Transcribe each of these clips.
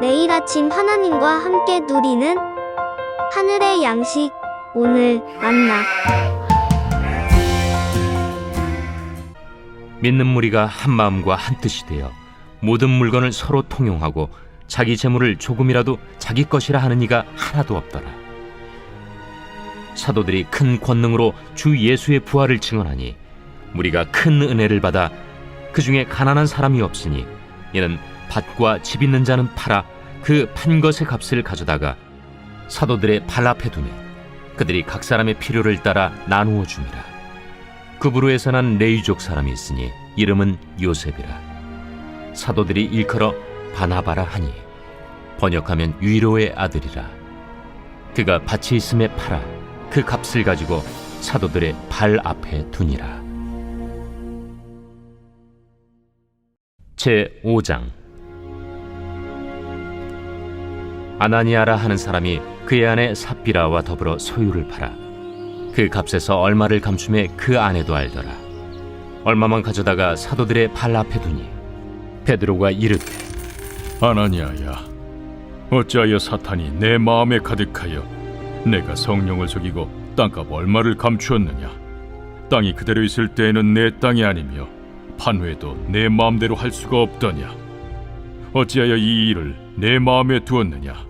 매일 아침 하나님과 함께 누리는 하늘의 양식 오늘 만나 믿는 무리가 한 마음과 한 뜻이 되어 모든 물건을 서로 통용하고 자기 재물을 조금이라도 자기 것이라 하는 이가 하나도 없더라. 사도들이 큰 권능으로 주 예수의 부활을 증언하니 무리가 큰 은혜를 받아 그 중에 가난한 사람이 없으니 이는 밭과 집 있는 자는 팔아 그 판 것의 값을 가져다가 사도들의 발 앞에 두니 그들이 각 사람의 필요를 따라 나누어 줍니다. 그부로에서 난 레이족 사람이 있으니 이름은 요셉이라. 사도들이 일컬어 바나바라 하니 번역하면 위로의 아들이라. 그가 밭이 있음에 팔아 그 값을 가지고 사도들의 발 앞에 두니라. 제 5장 아나니아라 하는 사람이 그의 아내 삽비라와 더불어 소유를 팔아 그 값에서 얼마를 감춤해 그 아내도 알더라. 얼마만 가져다가 사도들의 발 앞에 두니 베드로가 이르되 아나니아야 어찌하여 사탄이 내 마음에 가득하여 내가 성령을 속이고 땅값 얼마를 감추었느냐? 땅이 그대로 있을 때에는 내 땅이 아니며 판회도 내 마음대로 할 수가 없더냐? 어찌하여 이 일을 내 마음에 두었느냐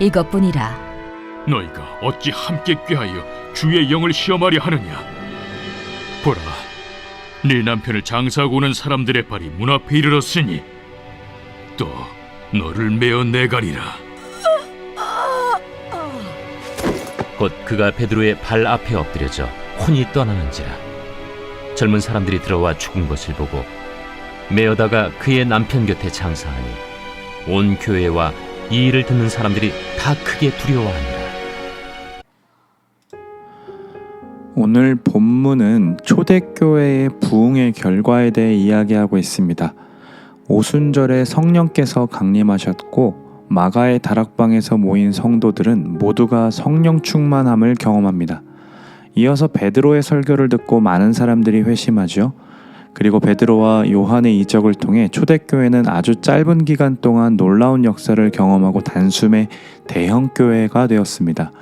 이것뿐이라. 너희가 어찌 함께 꾀하여 주의 영을 시험하려 하느냐? 보라, 네 남편을 장사하고 오는 사람들의 발이 문 앞에 이르렀으니 또 너를 메어 내가리라. 곧 그가 베드로의 발 앞에 엎드려져 혼이 떠나는지라 젊은 사람들이 들어와 죽은 것을 보고 메어다가 그의 남편 곁에 장사하니 온 교회와 이 일을 듣는 사람들이 다 크게 두려워하니라 오늘 본문은 초대교회의 부흥의 결과에 대해 이야기하고 있습니다. 오순절에 성령께서 강림하셨고 마가의 다락방에서 모인 성도들은 모두가 성령 충만함을 경험합니다. 이어서 베드로의 설교를 듣고 많은 사람들이 회심하죠. 그리고 베드로와 요한의 이적을 통해 초대교회는 아주 짧은 기간 동안 놀라운 역사를 경험하고 단숨에 대형 교회가 되었습니다.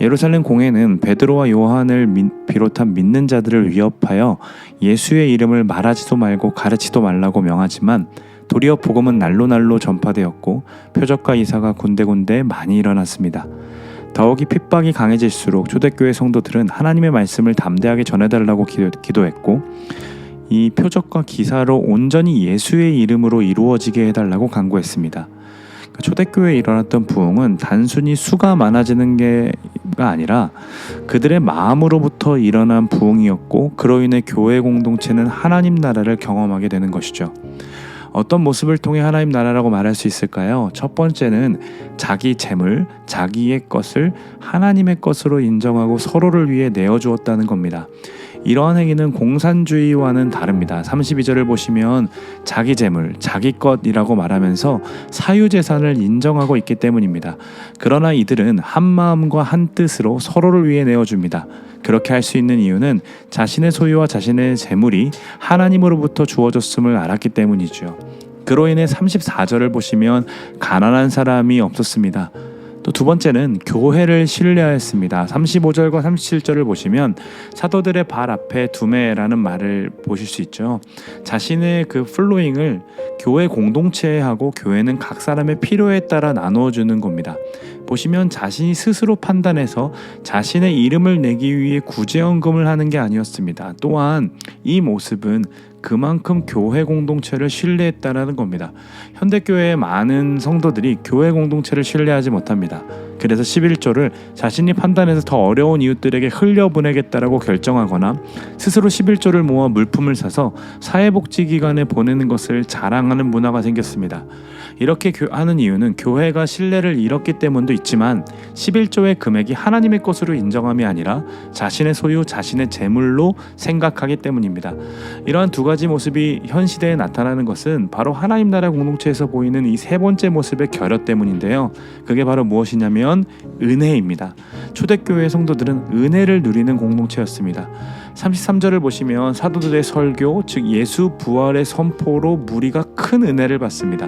예루살렘 공회는 베드로와 요한을 민- 비롯한 믿는 자들을 위협하여 예수의 이름을 말하지도 말고 가르치도 말라고 명하지만 도리어 복음은 날로 날로 전파되었고 표적과 이사가 군데군데 많이 일어났습니다. 더욱이 핍박이 강해질수록 초대교회 성도들은 하나님의 말씀을 담대하게 전해달라고 기도, 기도했고 이 표적과 기사로 온전히 예수의 이름으로 이루어지게 해달라고 간구했습니다. 그 초대교회에 일어났던 부흥은 단순히 수가 많아지는 게가 아니라 그들의 마음으로부터 일어난 부흥이었고 그로 인해 교회 공동체는 하나님 나라를 경험하게 되는 것이죠. 어떤 모습을 통해 하나님 나라라고 말할 수 있을까요? 첫 번째는 자기 재물, 자기의 것을 하나님의 것으로 인정하고 서로를 위해 내어 주었다는 겁니다. 이러한 행위는 공산주의와는 다릅니다. 32절을 보시면 자기 재물, 자기 것이라고 말하면서 사유 재산을 인정하고 있기 때문입니다. 그러나 이들은 한 마음과 한 뜻으로 서로를 위해 내어 줍니다. 그렇게 할 수 있는 이유는 자신의 소유와 자신의 재물이 하나님으로부터 주어졌음을 알았기 때문이죠. 그로 인해 34절을 보시면 가난한 사람이 없었습니다. 또 두 번째는 교회를 신뢰하였습니다. 35절과 37절을 보시면 사도들의 발 앞에 두매라는 말을 보실 수 있죠. 자신의 그 플로잉을 교회 공동체에 하고 교회는 각 사람의 필요에 따라 나누어 주는 겁니다. 보시면 자신이 스스로 판단해서 자신의 이름을 내기 위해 구제헌금을 하는 게 아니었습니다. 또한 이 모습은 그만큼 교회 공동체를 신뢰했다라는 겁니다. 현대 교회의 많은 성도들이 교회 공동체를 신뢰하지 못합니다. 그래서 11조를 자신이 판단해서 더 어려운 이웃들에게 흘려보내겠다라고 결정하거나 스스로 11조를 모아 물품을 사서 사회복지기관에 보내는 것을 자랑하는 문화가 생겼습니다. 이렇게 교- 하는 이유는 교회가 신뢰를 잃었기 때문도 있지만 11조의 금액이 하나님의 것으로 인정함이 아니라 자신의 소유, 자신의 재물로 생각하기 때문입니다. 이러한 두 가지 모습이 현 시대에 나타나는 것은 바로 하나님 나라 공동체에서 보이는 이 세 번째 모습의 결여 때문인데요. 그게 바로 무엇이냐 면 은혜입니다. 초대교회 성도들은 은혜를 누리는 공동체였습니다. 33절을 보시면 사도들의 설교, 즉 예수 부활의 선포로 무리가 큰 은혜를 받습니다.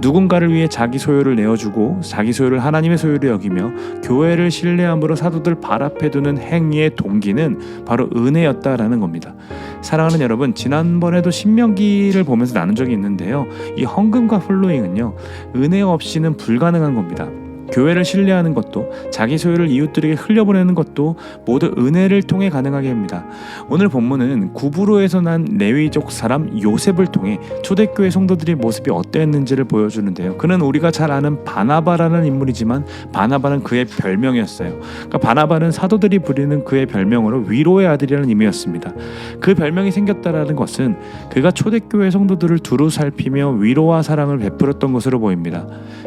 누군가를 위해 자기 소유를 내어주고 자기 소유를 하나님의 소유로 여기며 교회를 신뢰함으로 사도들 발 앞에 두는 행위의 동기는 바로 은혜였다라는 겁니다. 사랑하는 여러분, 지난번에도 신명기를 보면서 나눈 적이 있는데요. 이 헌금과 플로잉은요, 은혜 없이는 불가능한 겁니다. 교회를 신뢰하는 것 도 자기 소유를 이웃들에게 흘려보내는 것도 모두 은혜를 통해 가능하게 합니다. 오늘 본문은 구브로에서 난 레위족 사람 요셉을 통해 초대교회 성도들의 모습이 어땠는지를 보여주는데요. 그는 우리가 잘 아는 바나바라는 인물이지만 바나바는 그의 별명이었어요. 그러니까 바나바는 사도들이 부리는 그의 별명으로 위로의 아들이라는 의미였습니다. 그 별명이 생겼다라는 것은 그가 초대교회 성도들을 두루 살피며 위로와 사랑을 베풀었던 것으로 보입니다.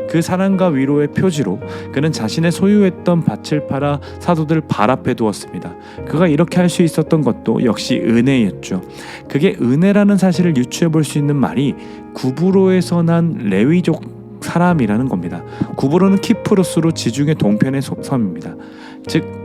그 사랑과 위로의 표지로 그는 자신의 소유했던 밭을 팔아 사도들 발 앞에 두었습니다. 그가 이렇게 할 수 있었던 것도 역시 은혜였죠. 그게 은혜라는 사실을 유추해 볼 수 있는 말이 구브로에서 난 레위족 사람이라는 겁니다. 구브로는 키프로스로 지중해 동편의 소- 섬입니다. 즉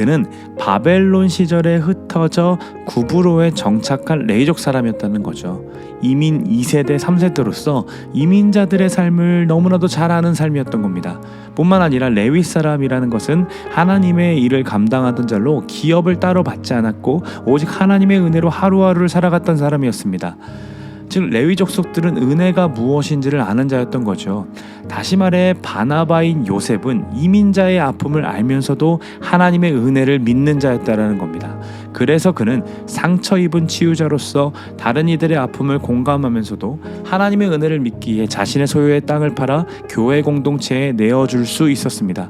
그는 바벨론 시절에 흩어져 구브로에 정착한 레이족 사람이었다는 거죠. 이민 2세대, 3세대로서 이민자들의 삶을 너무나도 잘 아는 삶이었던 겁니다. 뿐만 아니라 레위 사람이라는 것은 하나님의 일을 감당하던 자로 기업을 따로 받지 않았고 오직 하나님의 은혜로 하루하루를 살아갔던 사람이었습니다. 즉 레위 족속들은 은혜가 무엇인지를 아는 자였던 거죠. 다시 말해 바나바인 요셉은 이민자의 아픔을 알면서도 하나님의 은혜를 믿는 자였다라는 겁니다. 그래서 그는 상처 입은 치유자로서 다른 이들의 아픔을 공감하면서도 하나님의 은혜를 믿기에 자신의 소유의 땅을 팔아 교회 공동체에 내어줄 수 있었습니다.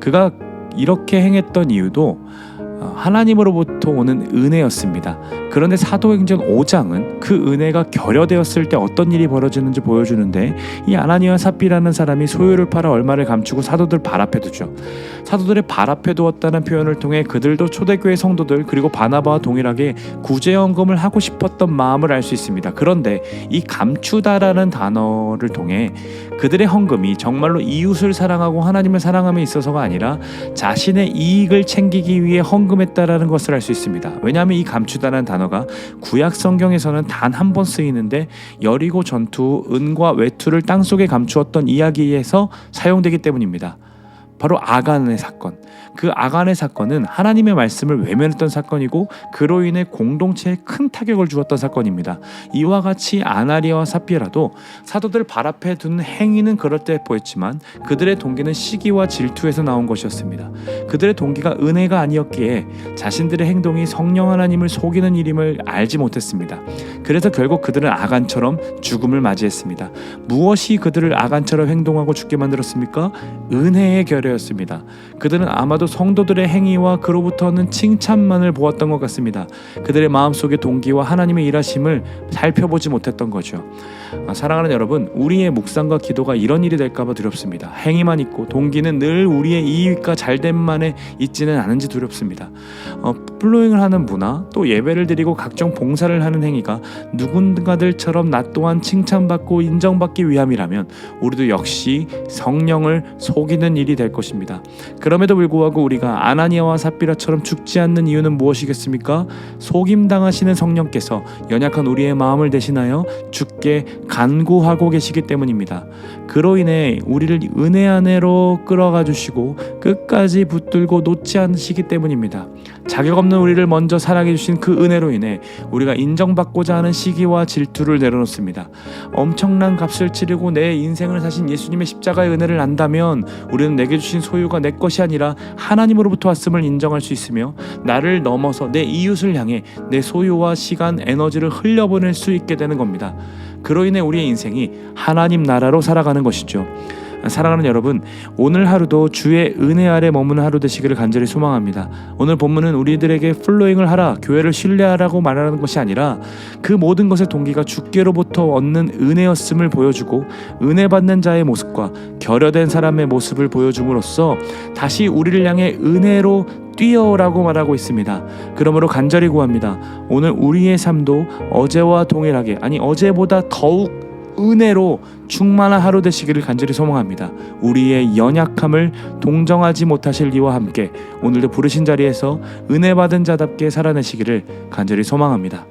그가 이렇게 행했던 이유도 어, 하나님으로부터 오는 은혜였습니다. 그런데 사도행전 5장은 그 은혜가 결여되었을 때 어떤 일이 벌어지는지 보여주는데 이 아나니와 삽비라는 사람이 소유를 팔아 얼마를 감추고 사도들 발 앞에 두죠. 사도들의 발 앞에 두었다는 표현을 통해 그들도 초대교회 성도들 그리고 바나바와 동일하게 구제연금을 하고 싶었던 마음을 알 수 있습니다. 그런데 이 감추다라는 단어를 통해 그들의 헌금이 정말로 이웃을 사랑하고 하나님을 사랑함에 있어서가 아니라 자신의 이익을 챙기기 위해 헌금 했다라는 것을 알 수 있습니다. 왜냐하면 이 감추다라는 단어가 구약 성경에서는 단 한 번 쓰이는데 여리고 전투 은과 외투를 땅 속에 감추었던 이야기에서 사용되기 때문입니다. 바로 아간의 사건. 그 아간의 사건은 하나님의 말씀을 외면했던 사건이고 그로 인해 공동체에 큰 타격을 주었던 사건입니다. 이와 같이 아나리아와 사피라도 사도들 발 앞에 둔 행위는 그럴 때 보였지만 그들의 동기는 시기와 질투에서 나온 것이었습니다. 그들의 동기가 은혜가 아니었기에 자신들의 행동이 성령 하나님을 속이는 일임을 알지 못했습니다. 그래서 결국 그들은 아간처럼 죽음을 맞이했습니다. 무엇이 그들을 아간처럼 행동하고 죽게 만들었습니까? 은혜의 결여였습니다. 그들은 아마도 성도들의 행위와 그로부터는 칭찬만을 보았던 것 같습니다. 그들의 마음속의 동기와 하나님의 일하심을 살펴보지 못했던 거죠. 아, 사랑하는 여러분, 우리의 묵상과 기도가 이런 일이 될까봐 두렵습니다. 행위만 있고 동기는 늘 우리의 이익과 잘됨만에 있지는 않은지 두렵습니다. 어, 플로잉을 하는 문화, 또 예배를 드리고 각종 봉사를 하는 행위가 누군가들처럼 나 또한 칭찬받고 인정받기 위함이라면 우리도 역시 성령을 속이는 일이 될 것입니다. 그럼에도 불구하고 우리가 아나니아와 삽비라처럼 죽지 않는 이유는 무엇이겠습니까? 속임 당하시는 성령께서 연약한 우리의 마음을 대신하여 죽게 간구하고 계시기 때문입니다. 그로 인해 우리를 은혜 안으로 끌어가 주시고 끝까지 붙들고 놓지 않으시기 때문입니다. 자격 없는 우리를 먼저 사랑해 주신 그 은혜로 인해 우리가 인정받고자 하는 시기와 질투를 내려놓습니다. 엄청난 값을 치르고 내 인생을 사신 예수님의 십자가의 은혜를 안다면 우리는 내게 주신 소유가 내 것이 아니라 하나님으로부터 왔음을 인정할 수 있으며 나를 넘어서 내 이웃을 향해 내 소유와 시간, 에너지를 흘려보낼 수 있게 되는 겁니다. 그로 인해 우리의 인생이 하나님 나라로 살아가는 것이죠. 사랑하는 여러분, 오늘 하루도 주의 은혜 아래 머무는 하루 되시기를 간절히 소망합니다. 오늘 본문은 우리들에게 플로잉을 하라, 교회를 신뢰하라고 말하는 것이 아니라 그 모든 것의 동기가 주께로부터 얻는 은혜였음을 보여주고 은혜 받는 자의 모습과 결여된 사람의 모습을 보여줌으로써 다시 우리를 향해 은혜로 뛰어오라고 말하고 있습니다. 그러므로 간절히 구합니다. 오늘 우리의 삶도 어제와 동일하게 아니 어제보다 더욱 은혜로 충만한 하루 되시기를 간절히 소망합니다. 우리의 연약함을 동정하지 못하실 이와 함께 오늘도 부르신 자리에서 은혜 받은 자답게 살아내시기를 간절히 소망합니다.